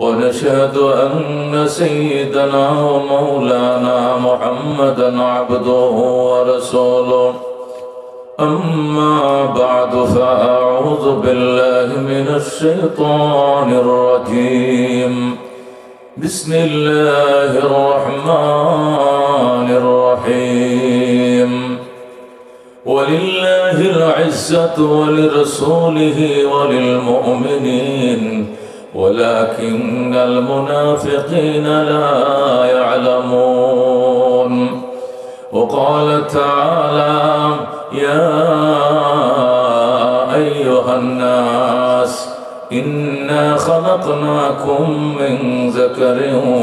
ونشهد أن سيدنا ومولانا محمدا عبده ورسوله. أما بعد فأعوذ بالله من الشيطان الرجيم. بسم الله الرحمن الرحيم. ولله العزة ولرسوله وللمؤمنين. ولكن المنافقين لا يعلمون. وقال تعالى يا أيها الناس إنا خلقناكم من ذكر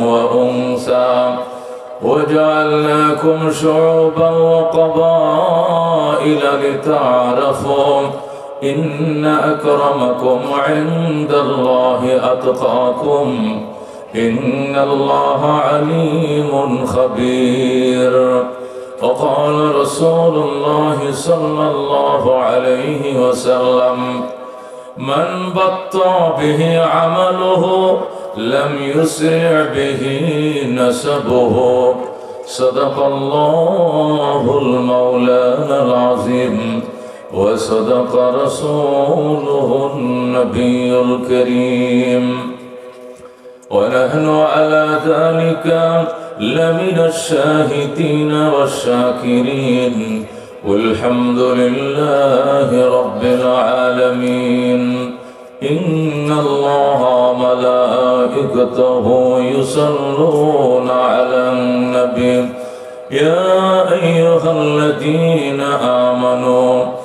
وأنثى وجعلناكم شعوبا وقبائل لتعارفوا إن أكرمكم عند الله أتقاكم إن الله عليم خبير. وقال رسول الله صلى الله عليه وسلم من بطأ به عمله لم يسرع به نسبه. صدق الله المولانا العظيم. وصدق رسوله النبي الكريم. ونحن على ذلك لمن الشاهدين والشاكرين. والحمد لله رب العالمين. إن الله ملائكته يصلون على النبي. يا أيها الذين آمنوا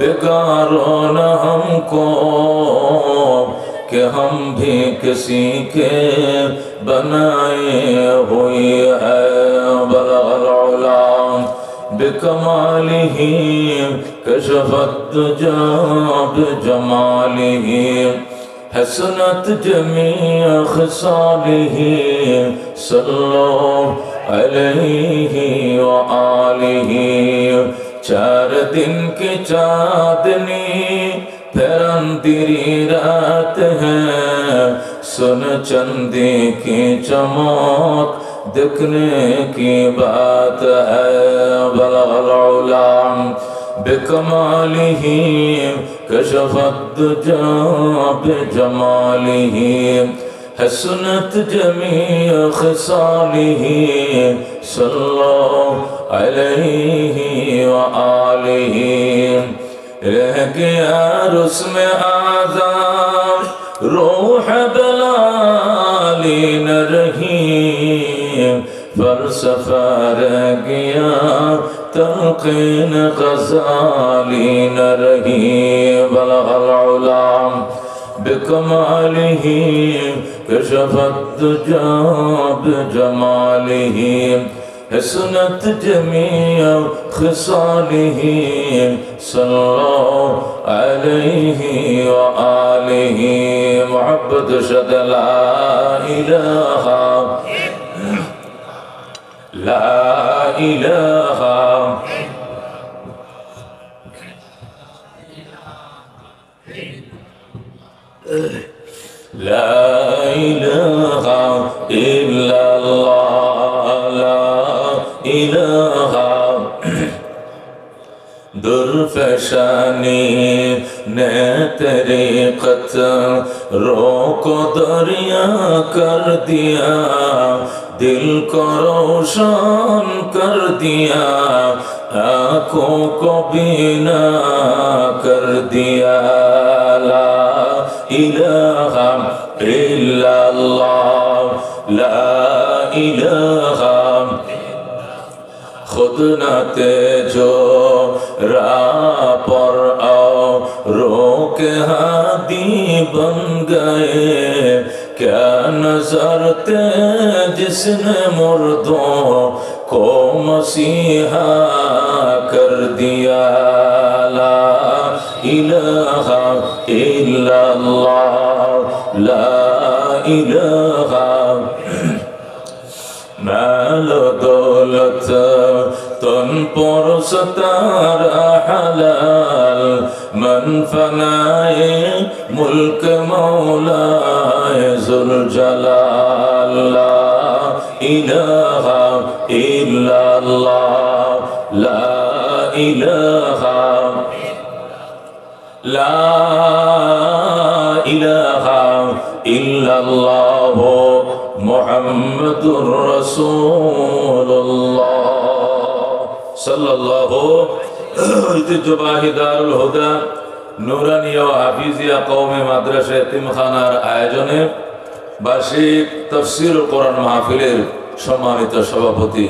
بیکار ہونا ہم کو کہ ہم بھی کسی کے بنائے ہوئی ہے بلغ العلا ہی، کشفت جاب جمالہ حسنت جمیع خصالہ صلو علیہ وآلہ चार दिन की चांदनी फिर अंधेरी रात है सुन चंदी की चमक दिखने की बात है बलगलाम बिकमालिही कशफत जाब जमालिही حسنت جميع خصاله صلى عليه وآله. رہ گیا رسم آزاد روح بلالی نہ رہی تلقین غزالی نہ رہی بلغ العلام بكماله كشفت الدجى بجماله. حسنت جميع خصاله صلى الله عليه وآله. محبت شد لا إله لا إله درفشانی نے تیری قتل رو کو دریا کر دیا دل کو روشن کر دیا آنکھوں کو بینا کر دیا لا الہ الا اللہ لا الہ خود نہ تیجو را پر آؤ روک ہادی بن گئے کیا نظر تے جس نے مردوں کو مسیحا کر دیا لا الہ الا اللہ لا الہ পরশ তার হালাল, মন ফনায়ে মুলক মৌলায় জুল জালাল্লা ইলাহা ইল্লাল্লাহ, লা ইলাহা লা ইলাহা ঐতিহ্যবাহী দারুল নুরানিয়া হাফিজিয়া কৌমে মাদ্রাসা আয়োজনে বার্ষিক মাহফিলের সম্মানিত সভাপতি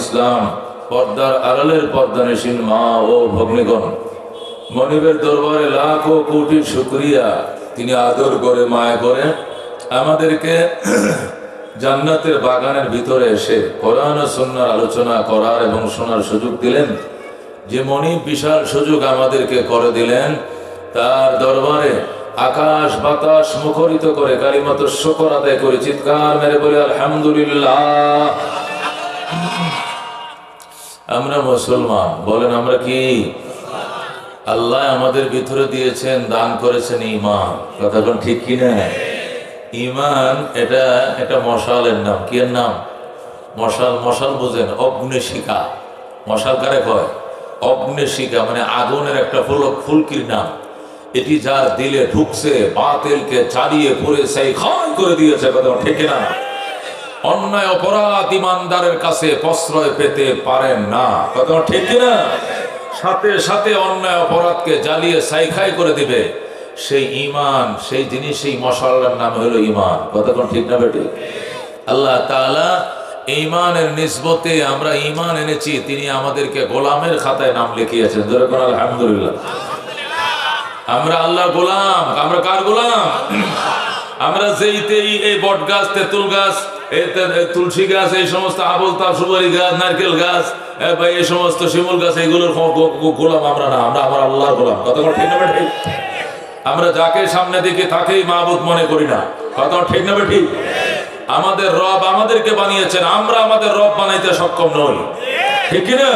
ইসলাম, পর্দার আড়ালের পর্দা নিশীন মা ও ভগ্নিগণ, মনিবের দরবারে লাখ ও কোটি শুক্রিয়া তিনি আদর করে মায়া করে আমাদেরকে জান্নাতের বাগানের ভিতরে এসে কোরআন ও সুন্নার আলোচনা করার এবং শোনার সুযোগ দিলেন। যে মনিব বিশাল সুযোগ আমাদেরকে করে দিলেন, তার দরবারে আকাশ বাতাস মুখরিত করে কালিমত শকর আদায় করে, চিৎকার মেরে বলে, আলহামদুলিল্লাহ। আমরা মুসলমান, বলেন আমরা কি? আল্লাহ আমাদের ভিতরে দিয়েছেন, দান করেছেন ইমান। কথা কোন ঠিক কি না ইমান, এটা এটা মশালের নাম। কি নাম? মশাল মশাল বোঝেন অগ্নিশিখা মশাল কারে কয়? অগ্নিশিখা মানে আগুনের একটা ফুল, ফুলকির নাম। এটি যার দিলে ঢুকছে, বাতিলকে চালিয়ে পুরে সেই ক্ষয় করে দিয়েছে, কথা ঠিক না অন্যায় অপরাধ ইমানদারের কাছে প্রশ্রয় পেতে পারেন না, কথা ঠিক না সাথে সাথে অন্যায় অপরাধকে জ্বালিয়ে সাইখাই করে দিবে। সেই ইমান সেই জিনিস, সেই মশালার নাম হলো ইমান কতক্ষণ ঠিক না বেটি আল্লাহ তাআলা ইমানের নিসবতে আমরা ইমান এনেছি, তিনি আমাদেরকে গোলামের খাতায় নাম লিখিয়েছেন। ধরে আলহামদুলিল্লাহ। আমরা আল্লাহর গোলাম, আমরা কার গোলাম? আমরা যেইতেই এই বট গাছ, তেঁতুল গাছ তুলসী গাছ, এই সমস্ত আবল তাপ সুপারি গাছ, নারকেল গাছ বা এই সমস্ত শিমুল গাছ, এইগুলোর গোলাম আমরা না, আমরা আমার আল্লাহর গোলাম। কত ঠিক না আমরা যাকে সামনে দেখি তাকেই মাহবুদ মনে করি না। কথা ঠিক না ঠিক আমাদের রব আমাদেরকে বানিয়েছেন, আমরা আমাদের রব বানাইতে সক্ষম নই। ঠিক না?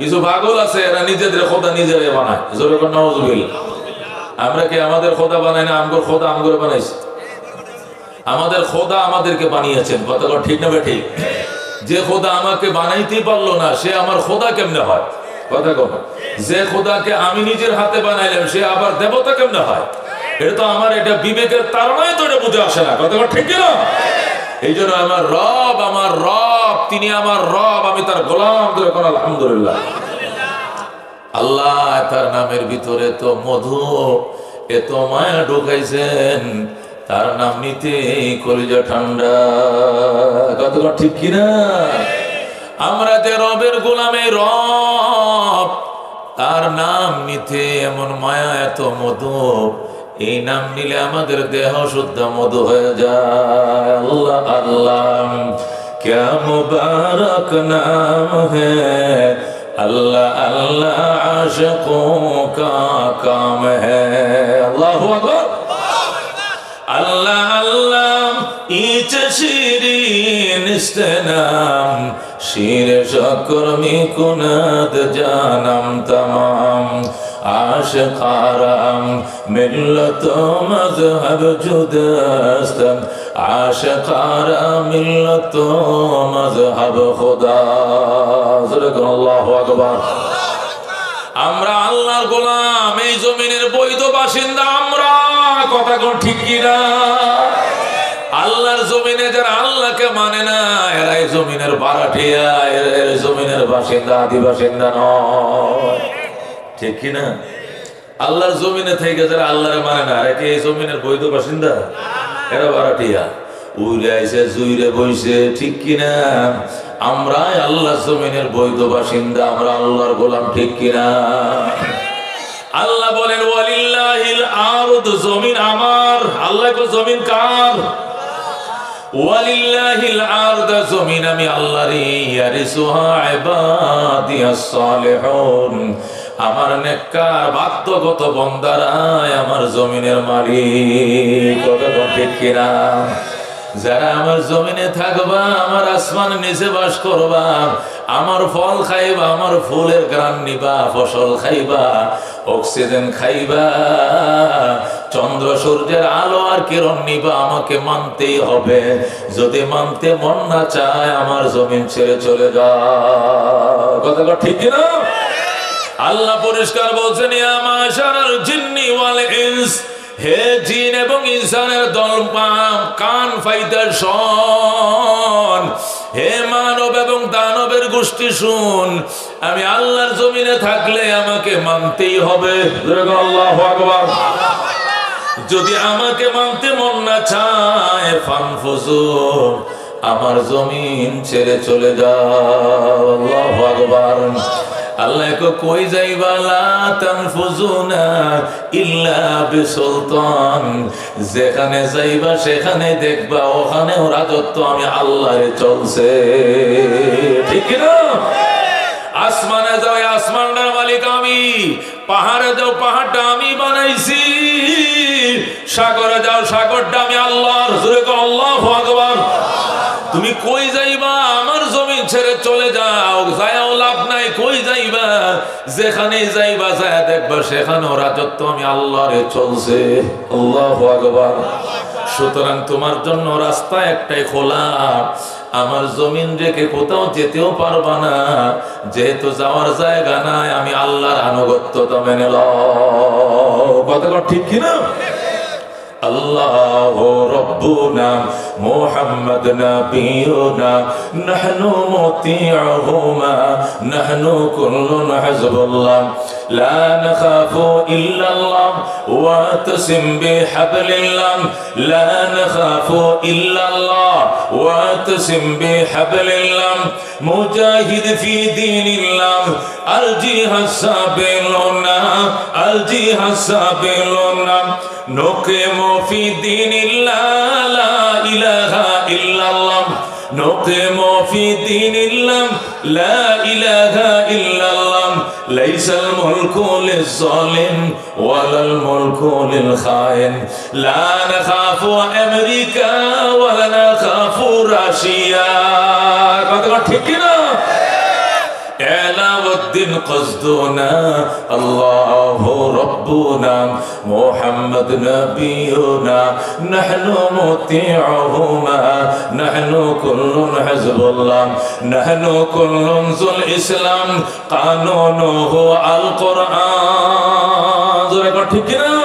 কিছু পাগল আছে, এরা নিজেদের খোদা নিজেরাই বানায়। আমরা কি আমাদের খোদা বানাই না, আমগর খোদা আমগরে বানাইছি? আমাদের খোদা আমাদেরকে বানিয়েছেন, কথা ঠিক না ঠিক যে খোদা আমাকে বানাইতেই পারল না, সে আমার খোদা কেমনে হয়? কথা কথা যে খোদাকে আমি নিজের হাতে বানাইলাম, সে আবার দেবতা কেমনে হয়? এটা তো আমার এটা বিবেকের তারণায় তো এটা বুঝে আসে না। কথা ঠিক না? এই জন্য আমার রব আমার রব, তিনি আমার রব, আমি তার গোলাম ধরে কোন, আলহামদুলিল্লাহ। আল্লাহ, তার নামের ভিতরে তো মধু, এত মায়া ঢুকাইছেন, তার নাম নিতে কলিজা ঠান্ডা। কতক্ষণ ঠিক কিনা আমরা যে রবের গোলামে রব তার নাম নিতে এমন মায়া এত মধু এই নাম নিলে আমাদের দেহ শুদ্ধ মধু হয়ে যায় আল্লাহ আল্লাহ क्या मुबारक नाम है अल्लाह अल्लाह आशिकों का काम है अल्लाह अकबर আল্লাহ আল্লাহ ইচ শিরিন ইস্তেনাম শির সকর্মি কুনাদ জানাম তমাম, আশকারাম, মিল্লত মজহব জুদস্ত আশকারা মিল্লত মজহব খুদা। আমরা আল্লাহর গোলাম, এই জমিনের বৈধ বাসিন্দা আমরা কথা কোন ঠিক কিনা? আল্লাহর জমিনে যারা আল্লাহকে মানে না, এরাই জমিনের বারাঠিয়া এরা জমিনের বাসিন্দা আদি বাসিন্দা নয়। ঠিক কি না? আল্লাহর জমিনে থেকে যারা আল্লাহরে মানে না, এরা কি এই জমিনের বৈধ বাসিন্দা? এরা বইছে, ঠিক কিনা আল্লাহ জমিনের বৈধ বাসিন্দা, আমরা আল্লাহর গোলাম, ঠিক কিনা আল্লাহ বলেন, ওয়ালিল্লাহিল জমিন আমার। আল্লাহ জমিন কার? ওয়ালিল্লাহিল আরদ জমিন, আমি আল্লাহরই ইয়ারিসুহা ইবাদিয়াস সালিহুন। আমার নেককার, বাধ্যগত বন্দারায় আমার জমিনের মালিক। কথা ঠিক কিনা? যারা আমার জমিনে থাকবা, আমার আসমান নিচে বাস করবা, আমার ফল খাইবা, আমার ফুলের গ্রান নিবা, ফসল খাইবা, অক্সিজেন খাইবা, চন্দ্র সূর্যের আলো আর কিরণ নিবা, আমাকে মানতেই হবে। যদি মানতে মন না চায়, আমার জমিন ছেড়ে চলে যা। কথা ঠিক কিনা? আল্লাহ পরিষ্কার বলছেন মাশারাল জিন্নি ওয়াল ইনস। হে জিন এবং ইনসানের দল কান ফাইদার শোন। হে মানব এবং দানবের গোষ্ঠী শুন। আমি আল্লাহর জমিনে থাকলে আমাকে মানতেই হবে। যদি আমাকে মানতে মন না চায় ফানফুজু আমার জমিন ছেড়ে চলে যাও। আকবার। আল্লাহ কই যাইবা তানফুজুনা ইল্লা বিসুলতান? যেখানে যাইবা, সেখানে দেখবা, ওখানে রাজত্ব আমি আল্লাহরে চলছে। ঠিক না? আসমানে যাও আসমানটার মালিক আমি, পাহাড়ে যাও, পাহাড়টা আমি বানাইছি। সাগরে যাও, সাগরটা আমি আল্লাহর কও, আল্লাহু আকবার। তুমি কই যাইবা? আমার জমি ছেড়ে চলে যাও যাও করে কই যাইবা? যেখানে যাইবা, যায় দেখবা সেখানে রাজত্ব আমি আল্লাহরে চলছে। আল্লাহ ভগবান সুতরাং তোমার জন্য রাস্তা একটাই খোলা। আমার জমিন রেখে কোথাও যেতেও পারবা না। যেহেতু যাওয়ার জায়গা নাই, আমি আল্লাহর আনুগত্য তো মেনে কথা ঠিক কিনা? আল্লাহ রব্বু নাম محمد نبينا نحن مطيعهما نحن كل حزب الله. لا نخاف إلا الله واعتصم بحبل الله. لا نخاف إلا الله واعتصم بحبل الله. مجاهد في دين الله الجهة السابلون الجهة السابلون. نقيم في دين الله لا إله إلا الله نقيم في دين الله لا إله إلا الله ليس الملك للظالم ولا الملك للخائن لا نخاف أمريكا ولا نخاف روسيا কথা ঠিক না علاء الدين قصدنا الله ربنا محمد نبينا نحن مطيعهما نحن كل حزب الله نحن كل ذو الإسلام قانونه القرآن ঠিক না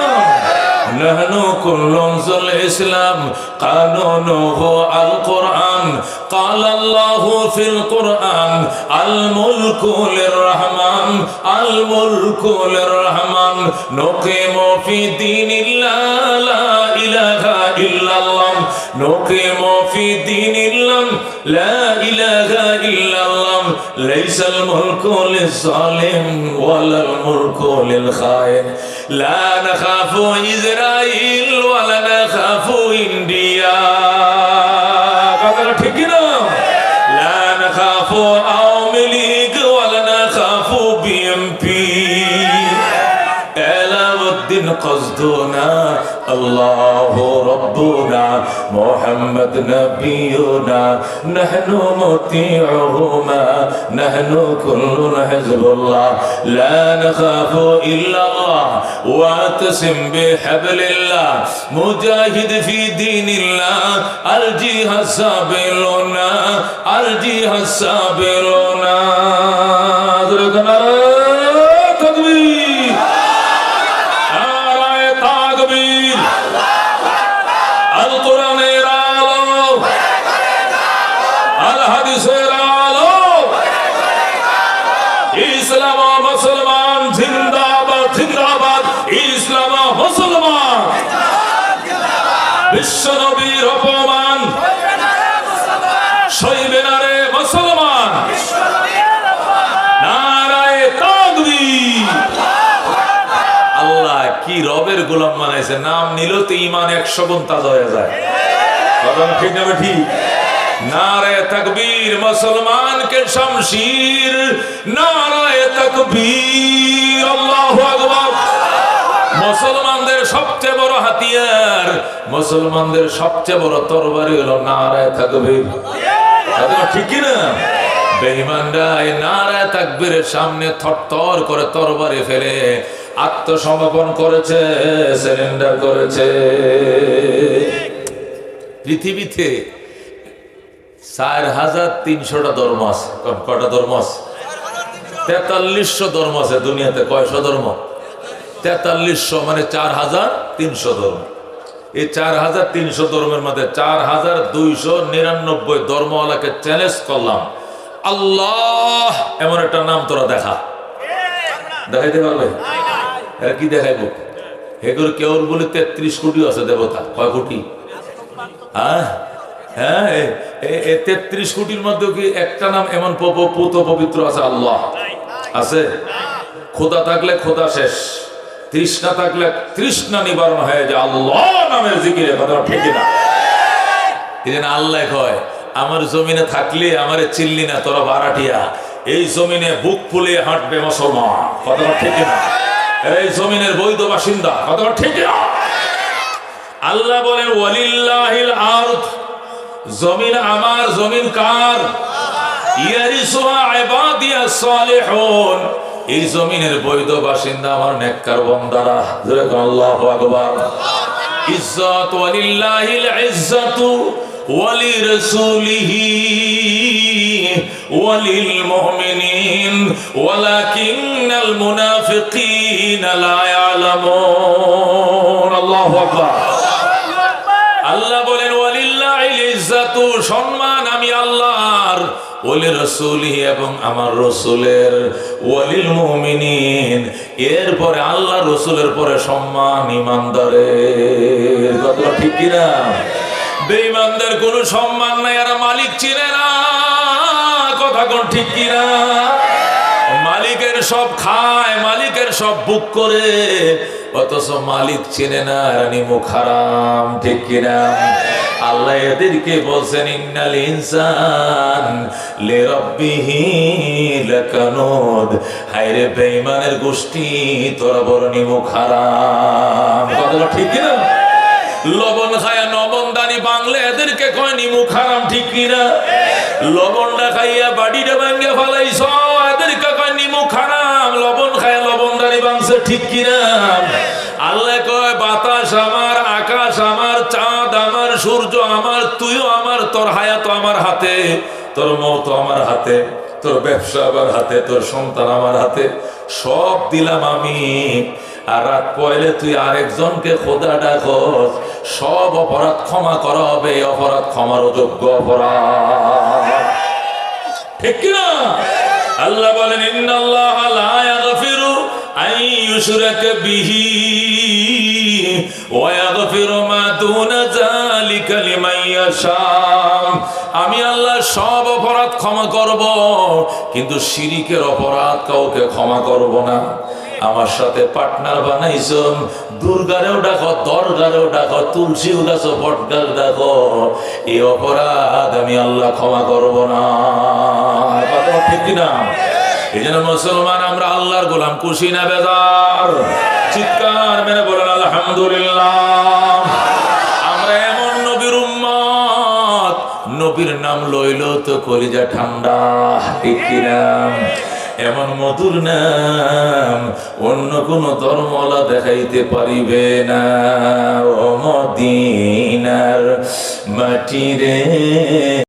نحن كل ذو الإسلام. قانونه القرآن. قال الله في القرآن الملك للرحمن الملك للرحمن. نقيم في دين الله لا إله إلا الله. نقيم في دين الله لا إله إلا ليس الملك للظالم ولا الملك للخائن. لا نخاف إسرائيل ولا نخاف إنديا لا نخاف أوميليك ولا نخاف بي إم بي. ألا ودين قصدنا. الله ربنا محمد نبينا نحن مطيعهما نحن كل حزب الله لا نخاف إلا الله واعتصم بحبل الله مجاهد في دين الله الجهة السابلون الجهة السابلون تكبير বিশ্ব অপমান। সইবে না রে মুসলমান। আল্লাহ, কি রবের গোলাম বানাইছে। নাম নিল তো ইমান একশো গুণ তাজা হয়ে যায়। কথা ঠিক না ঠিক নারায় তকবীর, মুসলমানকে শমশীর। নারায় তকবীর, আল্লাহু আকবার। মুসলমানদের সবচেয়ে বড় হাতিয়ার, মুসলমানদের সবচেয়ে বড় তরবারি হলো নারায় থাকবে ঠিক না? বেঈমানরা এই নারায় তাকবীরের সামনে থরথর করে তরবারি ফেলে আত্মসমর্পণ করেছে সারেন্ডার করেছে। পৃথিবীতে চার হাজার তিনশোটা ধর্ম আছে। কটা ধর্ম আছে? তেতাল্লিশশো ধর্ম আছে দুনিয়াতে। কয়শো ধর্ম? তেতাল্লিশশো মানে চার হাজার তিনশো ধর্ম। এই চার হাজার তিনশো ধর্মের মধ্যে চার হাজার দুইশো নিরানব্বই ধর্মওয়ালাকে চ্যালেঞ্জ করলাম। আল্লাহ, এমন একটা নাম তোরা দেখা। দেখাইতে পারবে? কি দেখাইবো? হেগুর কেউর বলে তেত্রিশ কোটি আছে দেবতা। কয় কোটি? হ্যাঁ? হ্যাঁ তেত্রিশ কোটির মধ্যে কি একটা নাম এমন পুত পবিত্র আছে? আল্লাহ। আছে? খোদা থাকলে খোদা শেষ। তৃষ্ণা থাকলে তৃষ্ণা নিবারণ হয়ে যায় আল্লাহ নামের জিকিরে কথা ঠিক না জন্য আল্লাহ কয়, আমার জমিনে থাকলে আমারে চিল্লি না, তোরা বারাটিয়া এই জমিনে বুক ফুলে হাঁটবে মুসলমান। কথাটা ঠিক না এই জমিনের বৈধ বাসিন্দা, কথাটা ঠিক না আল্লাহ বলেন, ওয়ালিল্লাহিল আরদ। জমিন আমার, জমিন কার? ইয়ারিসুহা ইবাদিয়াস সালিহুন। এই জমিনের বৈধ বাসিন্দা আমার নেককার বান্দারা জোরে কোন আল্লাহু আকবার ইজ্জত ওয়ালিল্লাহিল ইজ্জাতু ولرسوله وللمؤمنين ولكن المنافقين لا يعلمون الله أكبر আল্লাহ বলেন ওয়ালিল্লাহিল ইজ্জাতু সম্মান আমি আল্লাহর ওলি রসুলি এবং আমার রসুলের ওয়ালিল মুমিনিন এরপরে আল্লাহ রসুলের পরে সম্মান ইমানদারের কথা ঠিক কিনা? বেঈমানদের কোনো সম্মান নাই, আর মালিক চিনে না। কথা কোন ঠিক কিনা? মালিকের সব খায়, মালিকের সব বুক করে। অথচ মালিক চেনে না, রানী মুখ হারাম, ঠিক কিনা? আল্লাহ এদেরকে বলছেন, ইন্নাল ইনসান লে রব্বিহি লাকানুদ। হায়রে বেঈমানের গোষ্ঠী, তোরা বড় নিমুখ হারাম। কথাটা ঠিক কিনা? লবণ খায়া নবন দানি বাংলা এদেরকে কয় নিমু খারাম ঠিক কিনা? লবণটা খাইয়া বাড়িটা ভাঙ্গে ফেলাইছ, এদেরকে কয় নিমু খারাম লবণ খায়া লবণ দানি বাংছে, ঠিক কি কিনা? আল্লাহ কয়, বাতাস আমার সূর্য আমার, তুইও আমার, তোর হায়াত আমার হাতে, তোর মত আমার হাতে, তোর ব্যবসা আমার হাতে, তোর সন্তান আমার হাতে, সব দিলাম আমি। আর রাত পয়লে তুই আরেকজনকে খোদা ডাকস, সব অপরাধ ক্ষমা করা হবে অপরাধ ক্ষমার যোগ্য অপরাধ। ঠিক কিনা? আল্লাহ বলেন, ইন্নাল্লাহ লা ইউশরাকা বিহি ওয়া ইয়াগফিরু মা দুনা যালিকা লিমান ইয়াশা। আমি আল্লাহ সব অপরাধ ক্ষমা করব, কিন্তু শিরিকের অপরাধ কাউকে ক্ষমা করব না। আমার সাথে পার্টনার বানাইছো, দুর্গারেও ডাকো, দরগারেও ডাকো, তুলসীও গাছো বটগাছ ডাকো। এই অপরাধ আমি আল্লাহ ক্ষমা করব না। ঠিক না এই জন্য মুসলমান, আমরা আল্লাহর গোলাম, খুশি না বেদার চিৎকার মেরে বলেন, আলহামদুলিল্লাহ। আমরা এমন নবীর উম্মত। নবীর নাম লইল তো কলিজা ঠান্ডা, ঠিক কিনা এমন মধুর নাম অন্য কোন ধর্মলা দেখাইতে পারিবে না। ও মদিনার মাটি রে।